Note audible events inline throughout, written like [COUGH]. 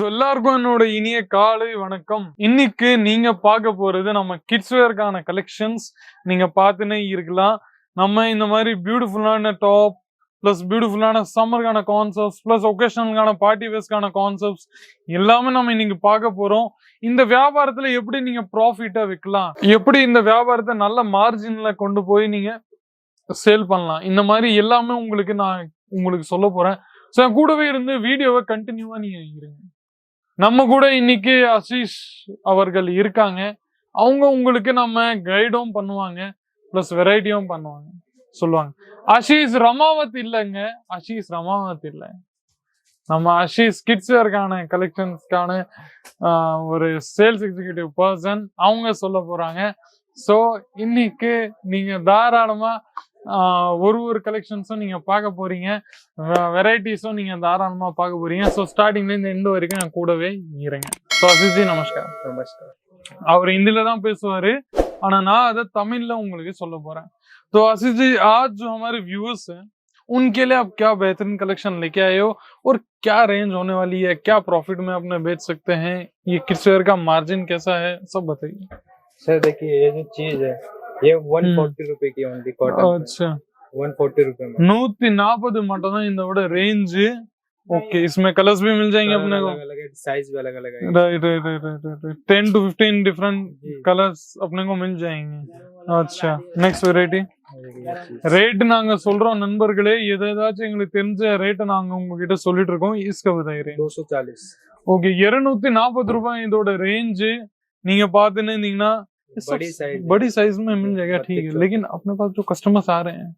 So எல்லாருக்கும் என்னோட இனிய காலை வணக்கம். இன்னைக்கு நீங்க பார்க்க போறது நம்ம கிட்ஸ் வேர்க்கான கலெக்ஷன்ஸ் நீங்க பார்த்துனே இருக்கலாம். நம்ம இந்த மாதிரி பியூட்டிஃபுல்லான டாப் ப்ளஸ் பியூட்டிஃபுல்லான சம்மருக்கான கான்செப்ட்ஸ் ப்ளஸ் ஒகேஷனலுக்கான பார்ட்டி வேர்ஸ்க்கான கான்செப்ட்ஸ் எல்லாமே நம்ம இன்னைக்கு பார்க்க போறோம். இந்த வியாபாரத்துல எப்படி நீங்க ப்ராஃபிட்டா விற்கலாம்? எப்படி இந்த வியாபாரத்தை நல்ல மார்ஜின்ல கொண்டு போய் நீங்க சேல் பண்ணலாம்? இந்த மாதிரி எல்லாமே உங்களுக்கு நான் உங்களுக்கு சொல்ல போறேன். ஸோ கூடவே இருந்து வீடியோவை கண்டினியூவா நீங்க இருங்க. நம்ம கூட இன்னைக்கு அசீஷ் அவர்கள் இருக்காங்க. அவங்க உங்களுக்கு நம்ம கைடும் பண்ணுவாங்க. ப்ளஸ் வெரைட்டியும் பண்ணுவாங்க. சொல்லுவாங்க. அஷீஷ் ரமாவத் இல்லைங்க. அஷீஷ் ரமாவத் இல்லை. நம்ம அஷீஷ் கிட்ஸ்வேர்க்கான கலெக்ஷன்ஸ்க்கான ஒரு சேல்ஸ் எக்ஸிக்யூட்டிவ் பர்சன் அவங்க சொல்ல போறாங்க. ஸோ இன்னைக்கு நீங்க தாராளமா ஆஹ், ஒரு ஒரு கலெக்ஷன்ஸும் நீங்க பார்க்க போறீங்க வெரைட்டிஸும் நீங்க தாராளமா பார்க்க போறீங்க ஸோ ஸ்டார்டிங்ல இருந்து எண்டு வரைக்கும் என் கூடவே இருங்க ஸோ அசிஜி நமஸ்கார் नमस्कार அவர் ஹிந்தில தான் பேசுவாரு ஆனா நான் அதை தமிழ்ல உங்களுக்கு சொல்ல போறேன் तो आशीष जी आज जो हमारे व्यूअर्स हैं उनके लिए आप क्या बेहतरीन कलेक्शन लेके आए हो और क्या रेंज होने वाली है क्या प्रॉफिट में अपने बेच सकते हैं ये किड्स वेयर का मार्जिन कैसा है सब बताइए सर देखिए ये जो चीज है ये वन फोर्टी रुपए की ओनली कॉटन अच्छा वन फोर्टी रुपए में नूती नापद मटन है इनका रेंज ओके इसमें कलर्स भी मिल जाएंगे अपने को साइज भी अलग अलग है right right right right ten to fifteen different colours अपने को मिल जाएंगे अच्छा नेक्स्ट वेराइटी ரேட் நாங்க சொல்றோம் நண்பர்களே எதாச்சும் எங்களுக்கு தெரிஞ்ச ரேட்டை நாங்க உங்ககிட்ட சொல்லிட்டு இருக்கோம் இஸ்க பதாயிரம் ஓகே இருநூத்தி நாற்பது ரூபாய் இதோட ரேஞ்சு நீங்க பாத்துன்னு இருந்தீங்கன்னா बड़ी साइज़ बड़ी साइज़ में मिल जाएगा ठीक है। लेकिन अपने पास जो कस्टमर्स आ रहे हैं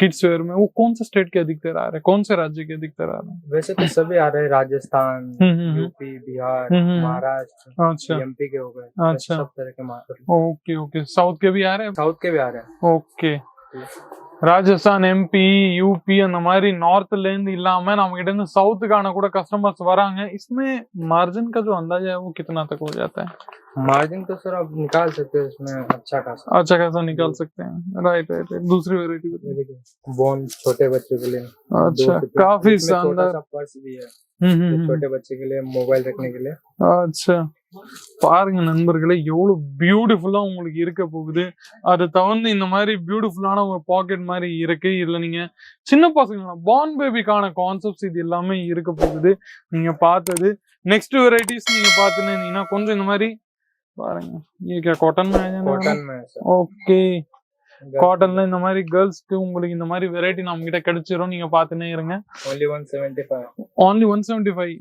किड्स वेयर में वो कौन से स्टेट के अधिकतर आ रहे हैं? कौन से राज्य के अधिकतर आ रहे हैं? वैसे तो सभी आ रहे हैं राजस्थान हम्म, हम्म, hmm. UP Bihar hmm, hmm. Maharashtra अच्छा। एमपी के हो गए। अच्छा। सब तरह के ओके ओके। साउथ के भी आ रहे हैं? साउथ के भी आ रहे हैं। ஓகே ராஜஸ்தான் எம்பி யூபி அந்த மாதிரி நார்த்ல இருந்து இல்லாம நம்ம கிட்ட இருந்து சவுத்துக்கான கூட கஸ்டமர்ஸ் வராங்க इसमें मार्जिन का जो अंदाजा है वो कितना तक हो जाता है मार्जिन तो सर आप निकाल सकते हो इसमें अच्छा खासा अच्छा खासा निकाल सकते हैं राइट राइट राइट दूसरी वेरायटी ये देखिए बोन छोटे बच्चों के लिए अच्छा दो से तीन- काफी इसमें छोटा शानदार सा पर्स भी है हम्म, हम्म, हम्म। छोटे बच्चे के लिए मोबाइल रखने के लिए अच्छा பாருங்க நண்பர்களே எவ்வளோ பியூட்டிஃபுல்லா உங்களுக்கு இருக்க போகுது. அதை தவிர்த்து இந்த மாதிரி பியூட்டிஃபுல்லான உங்க பாக்கெட் மாதிரி இருக்கு இல்ல நீங்க. சின்ன பசங்களா பார்ன் பேபிக்கான கான்செப்ட்ஸ் இது எல்லாமே இருக்க போகுது. நீங்க பார்த்தது. நெக்ஸ்ட் வெரைட்டிஸ் நீங்க பாத்துனீங்கன்னா கொஞ்சம் இந்த மாதிரி பாருங்க. காட்டன் ஓகே காட்டன்ல இந்த மாதிரி கேர்ள்ஸ்க்கு உங்களுக்கு இந்த மாதிரி வெரைட்டி நம்ம கிட்ட கிடைச்சிரும். நீங்க பாத்துனே இருங்க. Only one seventy five only one seventy five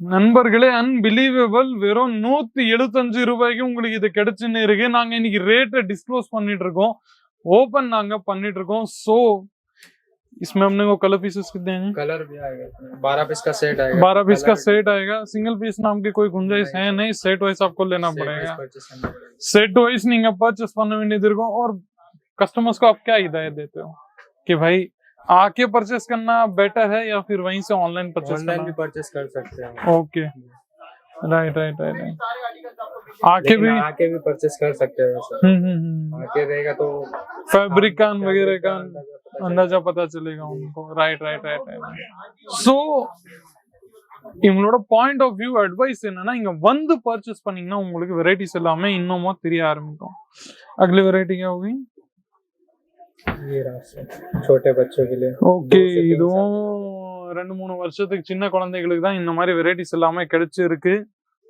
நண்பர்களே அன்பிலீவபிள் வெறும் நூத்தி எழுபத்தஞ்சு ரூபாய்க்கு உங்களுக்கு இது கிடைச்சுன்னு இருக்கு நாங்க இன்னைக்கு ரேட்டை டிஸ்க்ளோஸ் பண்ணிட்டு இருக்கோம் ஓபன் நாங்க பண்ணிட்டு இருக்கோம் சோ इसमें हमने को कलर पीसेस कितने हैं कलर भी आएगा बारह पीस का सेट आएगा बारह पीस का Colour सेट आएगा सिंगल पीस नाम की कोई गुंजाइश है नहीं सेट वाइज आपको लेना set wise पड़ेगा purchase करना पड़ेगा सेट वाइज நீங்க பர்ச்சேஸ் பண்ண வேண்டியது இருக்கும் और कस्टमर्स को आप क्या हिदायत देते हो कि भाई आके परचेस करना बेटर है या फिर वहीं से ऑनलाइन परचेस ऑनलाइन करना भी परचेस कर सकते हैं okay right right right right आके लेकिन भी आके भी परचेस कर सकते हैं सर हम्म हम्म हम्म आके रहेगा तो फैब्रिक का वगैरह का अंदाजा पता अंदाजा पता चलेगा उनको right right right right so இவங்களோட பாயிண்ட் ஆஃப் வியூ அட்வைஸ் என்னன்னா இங்க வந்து பர்ச்சேஸ் பண்ணீங்கன்னா உங்களுக்கு வெரைட்டிஸ் எல்லாமே இன்னுமா தெரிய ஆரம்பிக்கும் अगली வெரைட்டி क्या होगी चलेगा। ये रहा सर छोटे बच्चों के लिए ஓகே Those things இதுவும் ரெண்டு மூணு வருஷத்துக்கு சின்ன குழந்தைகளுக்கு தான் இந்த மாதிரி வெரைட்டிஸ் எல்லாமே கிடைச்சிருக்கு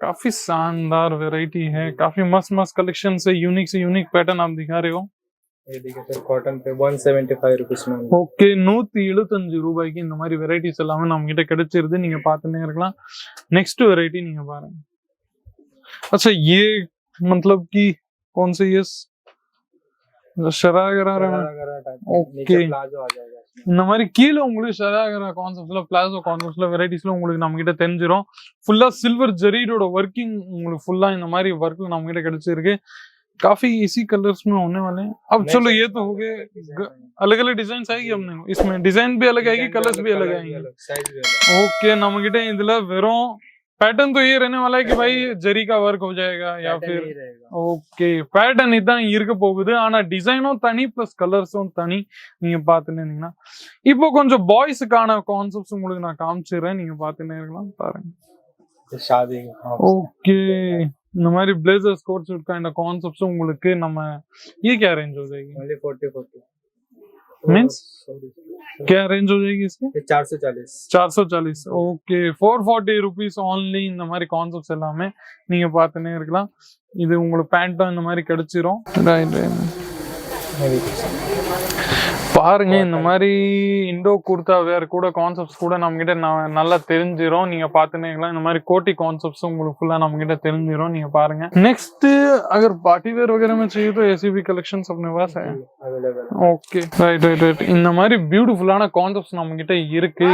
काफी शानदार वैरायटी है काफी मस्त मस्त कलेक्शन से यूनिक से यूनिक पैटर्न आप दिखा रहे हो ये देखिए सर कॉटन पे वन सेवेंटी फाइव रुपीज में ஓகே நூத்தி எழுபத்தஞ்சு ரூபாய்க்கு இந்த மாதிரி வெரைட்டிஸ் எல்லாமே நம்ம கிட்ட கிடைச்சிருது நீங்க பார்த்துன்னே இருக்கலாம் நெக்ஸ்ட் வெரைட்டி நீங்க பாருங்க अच्छा ये मतलब कि कौन से ये शरागरा Okay. प्लाजो आ जाएगा इसमें। இந்த மாதிரி கீழே உங்களுக்கு ஷராகரா கான்செப்ட்ல பிளாசோ கான்செப்ட்ல வெரைட்டிஸ்ல உங்களுக்கு நம்ம கிட்ட தெரிஞ்சிரும் ஃபுல்லா சில்வர் ஜெரீடோட ஒர்க்கிங் உங்களுக்கு ஃபுல்லா இந்த மாதிரி ஒர்க் நம்ம கிட்ட கிடைச்சிருக்கு काफी इसी कलर्स में होने वाले हैं अब नहीं चलो सर, ये तो हो गए design अलग अलग डिजाइन आएगी अपने को इसमें डिजाइन भी अलग आएगी design कलर्स भी अलग colour आएंगे साइज भी अलग ओके நம்ம கிட்ட இதுல வெறும் पैटर्न तो ये रहने वाला है कि भाई [LAUGHS] जरी का वर्क हो जाएगा या Pattern फिर यही रहेगा ஓகே பேட்டர்ன் இதான் இருக்க போகுது ஆனா டிசைனும் தனி பிளஸ் கலர்ஸும் தனி நீங்க பாத்துன்னு இருந்தீங்கன்னா இப்போ கொஞ்சம் பாய்ஸுக்கான கான்செப்ட்ஸ் உங்களுக்கு நான் காமிச்சிடுறேன் நீங்க பாத்துன்னு இருக்கலாம் பாருங்க ये शादी हाँ, ओके இந்த மாதிரி blazers coat suit kind of concepts உங்களுக்கு நம்ம ये क्या रेंज हो जाएगी only forty forty. Means? Sorry. क्या रेंज हो जाएगी इसकी ये चार सौ चालीस चार सौ चालीस okay four forty rupees only இந்த மாதிரி கான்செப்ட்ஸ் எல்லாமே நீங்க பார்த்துனே இருக்கலாம் இது உங்களுக்கு பேண்ட்டும் இந்த மாதிரி கிடைச்சிரும் ரைட் பாருங்க இந்த மாதிரி இண்டோ குர்தா வேற கூட கான்செப்ட்ஸ் கூட நம்ம கிட்ட ந- நல்லா தெரிஞ்சிரும் நீங்க பாத்துனே இருக்கலாம் இந்த மாதிரி கோட்டி கான்செப்ட்ஸ் உங்களுக்கு ஃபுல்லா நம்ம கிட்ட தெரிஞ்சிரும் நீங்க பாருங்க नेक्स्ट अगर पार्टी वेयर वगैरह में चाहिए तो ऐसी भी कलेक्शंस अपने पास है available okay right right right இந்த மாதிரி பியூட்டிஃபுல்லான கான்செப்ட்ஸ் நம்ம கிட்ட இருக்கு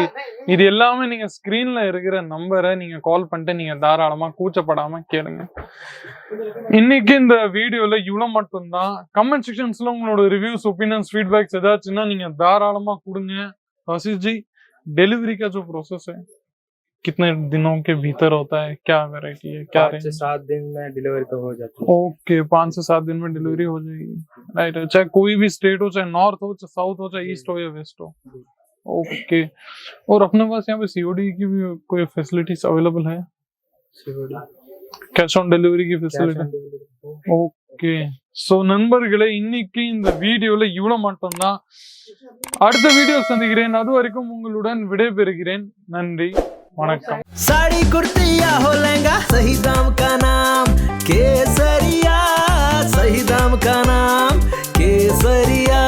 இது எல்லாமே நீங்க ஸ்கிரீன்ல இருக்கிற நம்பரை நீங்க கால் பண்ணிட்டு நீங்க தாராளமா கூச்சப்படாம கேளுங்க இன்னைக்கு இந்த வீடியோல இவ்வளவு மட்டும்தான் கமெண்ட் செக்ஷன்ஸ்ல உங்களோட ரிவ்யூஸ் ஒப்பீனியன்ஸ் ஃபீட்பேக்ஸ் ஏதாச்சுன்னா நீங்க தாராளமா கொடுங்க आशीष जी डिलीवरी का जो प्रोसेस है कितने दिनों के भीतर होता है क्या वैरायटी है क्या पाँच रेंज से सात दिन में डिलीवरी तो हो जाती है ओके पाँच से सात दिन में डिलीवरी हो जाएगी राइट चाहे कोई भी स्टेट हो चाहे नॉर्थ हो चाहे साउथ हो चाहे ईस्ट हो या वेस्ट हो ओके और अपने पास यहाँ पे सीओडी की भी कोई फैसिलिटीज अवेलेबल है COD, कैश ऑन डिलीवरी की cash facility on delivery. Okay. So நண்பர்களே இன்னைக்கு இந்த வீடியோல இவ்வளவு மட்டும்தான். அடுத்த வீடியோ சந்திக்கிறேன். அது வரைக்கும் உங்களுடன் விடைபெறுகிறேன். நன்றி. வணக்கம். சாடி குர்த்தியா ஹோ லெங்கா சஹி தாம் கேசரியா சஹிதாம் தாம் கேசரியா